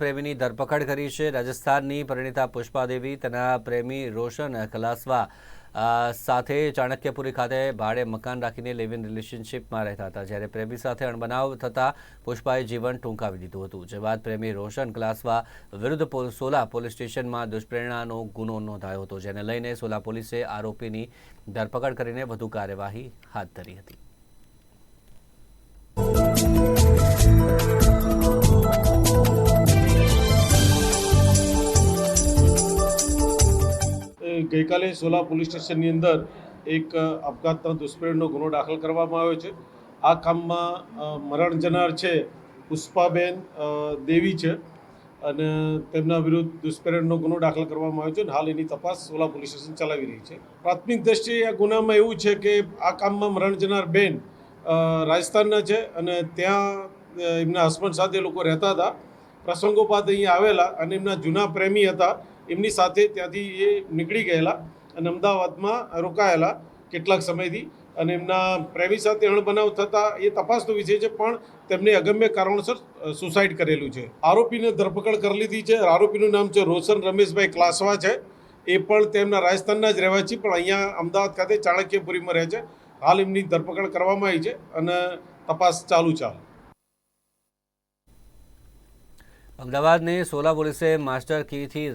પ્રેમીની ધરપકડ કરી છે. રાજસ્થાનની પરિણીતા પુષ્પાદેવી તેના પ્રેમી રોશન ખલાસવા સાથે ચાણક્યપુરી ખાતે ભાડે મકાન રાખીને લિવ ઇન રિલેશનશિપમાં રહેતા હતા. જ્યારે પ્રેમી સાથે અણબનાવ થતાં પુષ્પાએ જીવન ટૂંકાવી દીધું હતું. જે બાદ પ્રેમી રોશન ક્લાસવા વિરુદ્ધ સોલા પોલીસ સ્ટેશનમાં દુષ્પ્રેરણાનો ગુનો નોંધાયો હતો. જેને લઈને સોલા પોલીસે આરોપીની ધરપકડ કરીને વધુ કાર્યવાહી હાથ ધરી હતી. ગઈકાલે સોલા પોલીસ સ્ટેશનની અંદર એક અપઘાતના દુષ્પ્રેરણનો ગુનો દાખલ કરવામાં આવ્યો છે. આ કામમાં મરણ જનાર છે પુષ્પાબેન દેવી છે અને તેમના વિરુદ્ધ દુષ્પ્રેરણનો ગુનો દાખલ કરવામાં આવ્યો છે અને હાલ એની તપાસ સોલા પોલીસ સ્ટેશન ચલાવી રહી છે. પ્રાથમિક દ્રષ્ટિએ આ ગુનામાં એવું છે કે આ કામમાં મરણ જનાર બેન રાજસ્થાનના છે અને ત્યાં એમના હસબન્ડ સાથે લોકો રહેતા હતા. પ્રસંગોપાત અહીંયા આવેલા અને એમના જૂના પ્રેમી હતા. એમની સાથે ત્યાંથી એ નીકળી ગયેલા અને અમદાવાદમાં રોકાયેલા કેટલાક સમયથી અને એમના પ્રેમી સાથે અણબનાવ થતાં એ તપાસનો વિષય છે, પણ તેમને અગમ્ય કારણોસર સુસાઇડ કરેલું છે. આરોપીને ધરપકડ કરી લીધી છે. આરોપીનું નામ છે રોશન રમેશભાઈ ક્લાસવા છે. એ પણ તેમના રાજસ્થાનના જ રહેવાસી, પણ અહીંયા અમદાવાદ ખાતે ચાણક્યપુરીમાં રહે છે. હાલ એમની ધરપકડ કરવામાં આવી છે અને તપાસ ચાલુ હાલ. અમદાવાદની સોલા પોલીસે માસ્ટર કીથી